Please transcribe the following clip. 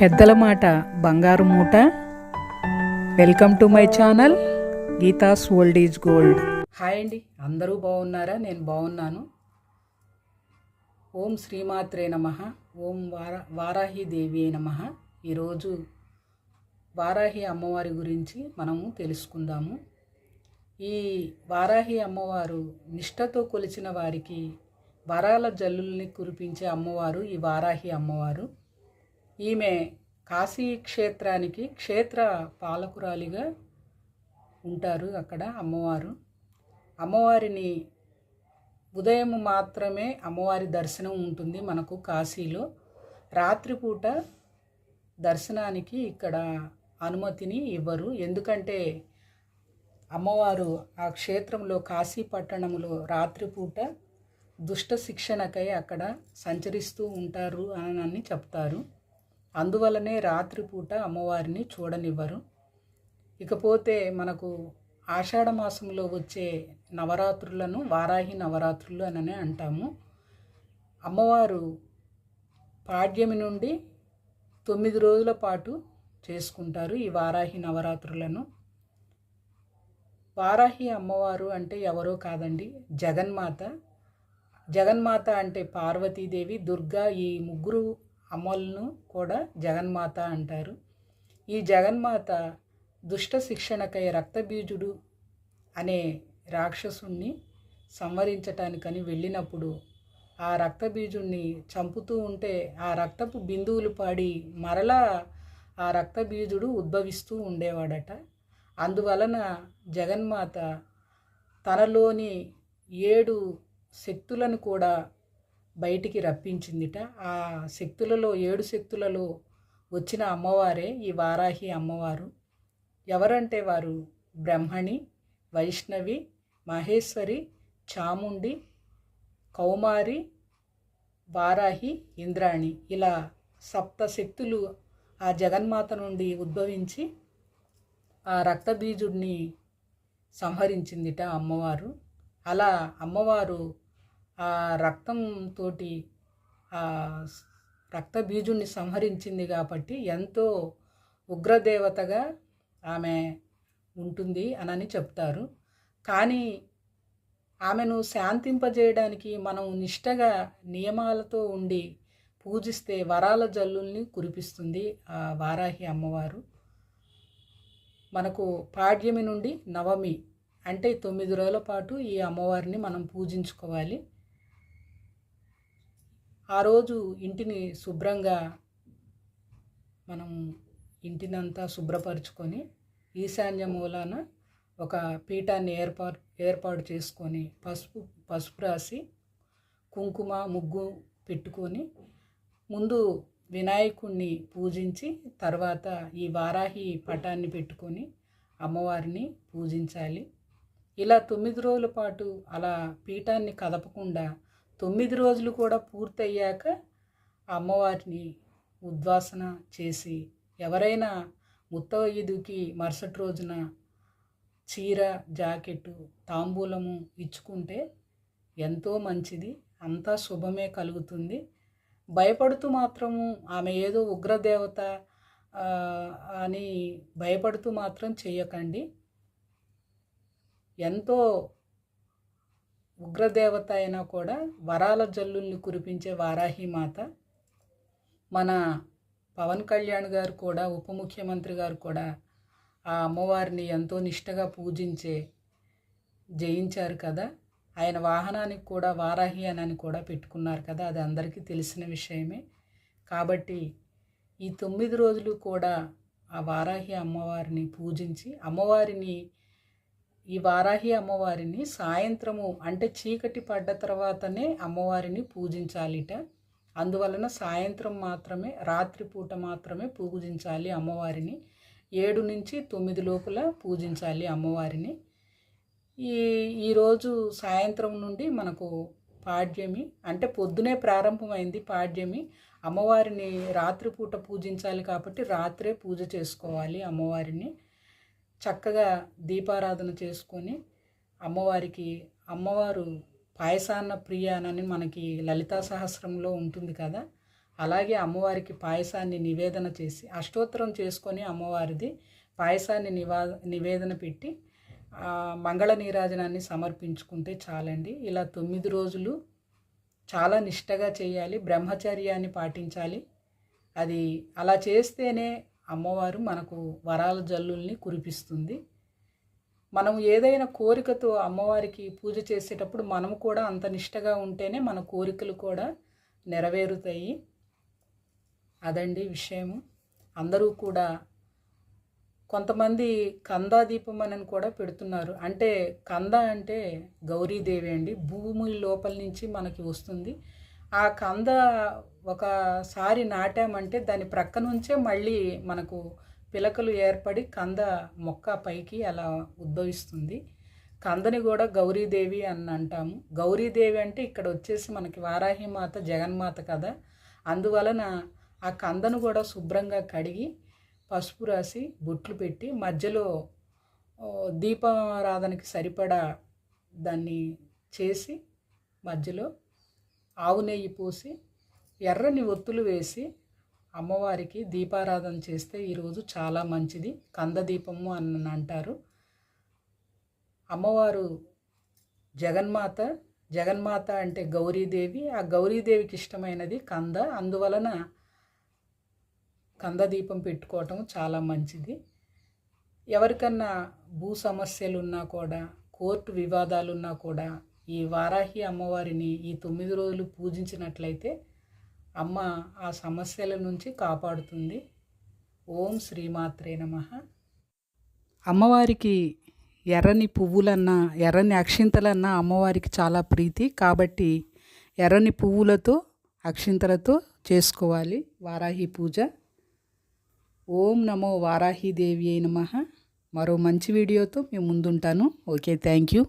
పెద్దల మాట బంగారు మూట. Welcome to my channel Geetha's old is gold hi అండి అందరూ బాగున్నారా? నేను బాగున్నాను. ఓం శ్రీమాత్రే నమ ఓం వారా వారాహిదేవి నమ. ఈరోజు వారాహి అమ్మవారి గురించి మనము తెలుసుకుందాము. ఈ వారాహి అమ్మవారు నిష్టతో కొలిచిన వారికి వరాల జల్లుల్ని కురిపించే అమ్మవారు ఈ వారాహి అమ్మవారు. ఈమె కాశీ క్షేత్రానికి క్షేత్ర పాలకురాలిగా ఉంటారు అక్కడ అమ్మవారు. అమ్మవారిని ఉదయం మాత్రమే అమ్మవారి దర్శనం ఉంటుంది మనకు కాశీలో. రాత్రిపూట దర్శనానికి ఇక్కడ అనుమతిని ఇవ్వరు. ఎందుకంటే అమ్మవారు ఆ క్షేత్రంలో కాశీ పట్టణంలో రాత్రిపూట దుష్ట శిక్షణకై అక్కడ సంచరిస్తూ ఉంటారు అని చెప్తారు. అందువలనే రాత్రిపూట అమ్మవారిని చూడనివ్వరు. ఇకపోతే మనకు ఆషాఢ మాసంలో వచ్చే నవరాత్రులను వారాహి నవరాత్రులు అని అంటాము. అమ్మవారు పాడ్యమి నుండి తొమ్మిది రోజుల పాటు చేసుకుంటారు ఈ వారాహి నవరాత్రులను. వారాహి అమ్మవారు అంటే ఎవరో కాదండి జగన్మాత. జగన్మాత అంటే పార్వతీదేవి దుర్గా ఈ ముగ్గురు అమలును కూడా జగన్మాత అంటారు. ఈ జగన్మాత దుష్ట శిక్షణకై రక్తబీజుడు అనే రాక్షసుణ్ణి సంవరించటానికని వెళ్ళినప్పుడు ఆ రక్తబీజుణ్ణి చంపుతూ ఉంటే ఆ రక్తపు బిందువులు పాడి మరలా ఆ రక్తబీజుడు ఉద్భవిస్తూ ఉండేవాడట. అందువలన జగన్మాత తనలోని ఏడు శక్తులను కూడా బయటికి రప్పించిందిట. ఆ శక్తులలో ఏడు శక్తులలో వచ్చిన అమ్మవారే ఈ వారాహి అమ్మవారు. ఎవరంటే వారు? బ్రహ్మణి వైష్ణవి మహేశ్వరి చాముండి కౌమారి వారాహి ఇంద్రాణి. ఇలా సప్త శక్తులు ఆ జగన్మాత నుండి ఉద్భవించి ఆ రక్తబీజుడిని సంహరించిందిట అమ్మవారు. అలా అమ్మవారు ఆ రక్తంతో ఆ రక్తబీజుణ్ణి సంహరించింది కాబట్టి ఎంతో ఉగ్రదేవతగా ఆమె ఉంటుంది అనని చెప్తారు. కానీ ఆమెను శాంతింపజేయడానికి మనం నిష్టగా నియమాలతో ఉండి పూజిస్తే వరాల జల్లుల్ని కురిపిస్తుంది ఆ వారాహి అమ్మవారు. మనకు పాడ్యమి నుండి నవమి అంటే తొమ్మిది రోజుల పాటు ఈ అమ్మవారిని మనం పూజించుకోవాలి. ఆ రోజు ఇంటిని శుభ్రంగా మనం ఇంటినంతా శుభ్రపరచుకొని ఈశాన్య మూలాన ఒక పీఠాన్ని ఏర్పాటు ఏర్పాటు చేసుకొని పసుపు పసుపు రాసి కుంకుమ ముగ్గు పెట్టుకొని ముందు వినాయకుణ్ణి పూజించి తర్వాత ఈ వారాహి పటాన్ని పెట్టుకొని అమ్మవారిని పూజించాలి. ఇలా తొమ్మిది రోజుల పాటు అలా పీఠాన్ని కదపకుండా తొమ్మిది రోజులు కూడా పూర్తయ్యాక అమ్మవారిని ఉద్వాసన చేసి ఎవరైనా ముత్తవయ్యదుకి మరుసటి రోజున చీర జాకెట్టు తాంబూలము ఇచ్చుకుంటే ఎంతో మంచిది. అంతా శుభమే కలుగుతుంది. భయపడుతూ మాత్రము ఆమె ఏదో ఉగ్రదేవత అని భయపడుతూ మాత్రం చేయకండి. ఎంతో ఉగ్రదేవత అయినా కూడా వరాల జల్లుల్ని కురిపించే వారాహి మాత మన పవన్ కళ్యాణ్ గారు కూడా ఉప ముఖ్యమంత్రి గారు కూడా ఆ అమ్మవారిని ఎంతో నిష్టగా పూజించే జయించారు కదా. ఆయన వాహనానికి కూడా వారాహి అని కూడా పెట్టుకున్నారు కదా. అది అందరికీ తెలిసిన విషయమే. కాబట్టి ఈ తొమ్మిది రోజులు కూడా ఆ వారాహి అమ్మవారిని పూజించి అమ్మవారిని ఈ వారాహి అమ్మవారిని సాయంత్రము అంటే చీకటి పడ్డ తర్వాతనే అమ్మవారిని పూజించాలిట. అందువలన సాయంత్రం మాత్రమే రాత్రిపూట మాత్రమే పూజించాలి అమ్మవారిని. ఏడు నుంచి తొమ్మిది లోపల పూజించాలి అమ్మవారిని. ఈ ఈరోజు సాయంత్రం నుండి మనకు పాడ్యమి అంటే పొద్దునే ప్రారంభమైంది పాడ్యమి. అమ్మవారిని రాత్రిపూట పూజించాలి కాబట్టి రాత్రే పూజ చేసుకోవాలి అమ్మవారిని. చక్కగా దీపారాధన చేసుకొని అమ్మవారికి అమ్మవారు పాయసాన్న ప్రియ అని మనకి లలితా సహస్రంలో ఉంటుంది కదా అలాగే అమ్మవారికి పాయసాన్ని నివేదన చేసి అష్టోత్తరం చేసుకొని అమ్మవారిది పాయసాన్ని నివా నివేదన పెట్టి మంగళ నీరాజనాన్ని సమర్పించుకుంటే చాలండి. ఇలా తొమ్మిది రోజులు చాలా నిష్టగా చేయాలి బ్రహ్మచర్యాన్ని పాటించాలి. అది అలా చేస్తేనే అమ్మవారు మనకు వరాల జల్లుల్ని కురిపిస్తుంది. మనం ఏదైనా కోరికతో అమ్మవారికి పూజ చేసేటప్పుడు మనం కూడా అంత నిష్టగా ఉంటేనే మన కోరికలు కూడా నెరవేరుతాయి. అదండి విషయము. అందరూ కూడా కొంతమంది కందా దీపం అని కూడా పెడుతున్నారు. అంటే కంద అంటే గౌరీదేవి అండి. భూమి లోపల నుంచి మనకి వస్తుంది. ఆ కంద ఒకసారి నాటామంటే దాని ప్రక్క నుంచే మళ్ళీ మనకు పిలకలు ఏర్పడి కంద మొక్క పైకి అలా ఉద్భవిస్తుంది. కందని కూడా గౌరీదేవి అని అంటాము. గౌరీదేవి అంటే ఇక్కడ వచ్చేసి మనకి వారాహిమాత జగన్మాత కదా. అందువలన ఆ కందను కూడా శుభ్రంగా కడిగి పసుపు రాసి బొట్లు పెట్టి మధ్యలో దీపారాధనకి సరిపడా దాన్ని చేసి మధ్యలో ఆవు నెయ్యి పోసి ఎర్రని ఒత్తులు వేసి అమ్మవారికి దీపారాధన చేస్తే ఈరోజు చాలా మంచిది. కంద దీపము అని అంటారు. అమ్మవారు జగన్మాత జగన్మాత అంటే గౌరీదేవి. ఆ గౌరీదేవికి ఇష్టమైనది కంద. అందువలన కంద దీపం పెట్టుకోవటం చాలా మంచిది. ఎవరికన్నా భూ సమస్యలు ఉన్నా కూడా కోర్టు వివాదాలున్నా కూడా ఈ వారాహి అమ్మవారిని ఈ తొమ్మిది రోజులు పూజించినట్లయితే అమ్మ ఆ సమస్యల నుంచి కాపాడుతుంది. ఓం శ్రీమాత్రే నమ. అమ్మవారికి ఎర్రని పువ్వులన్నా ఎర్రని అక్షింతలన్నా అమ్మవారికి చాలా ప్రీతి. కాబట్టి ఎర్రని పువ్వులతో అక్షింతలతో చేసుకోవాలి వారాహి పూజ. ఓం నమో వారాహి దేవి నమ. మరో మంచి వీడియోతో మేము ముందుంటాను. Okay thank you.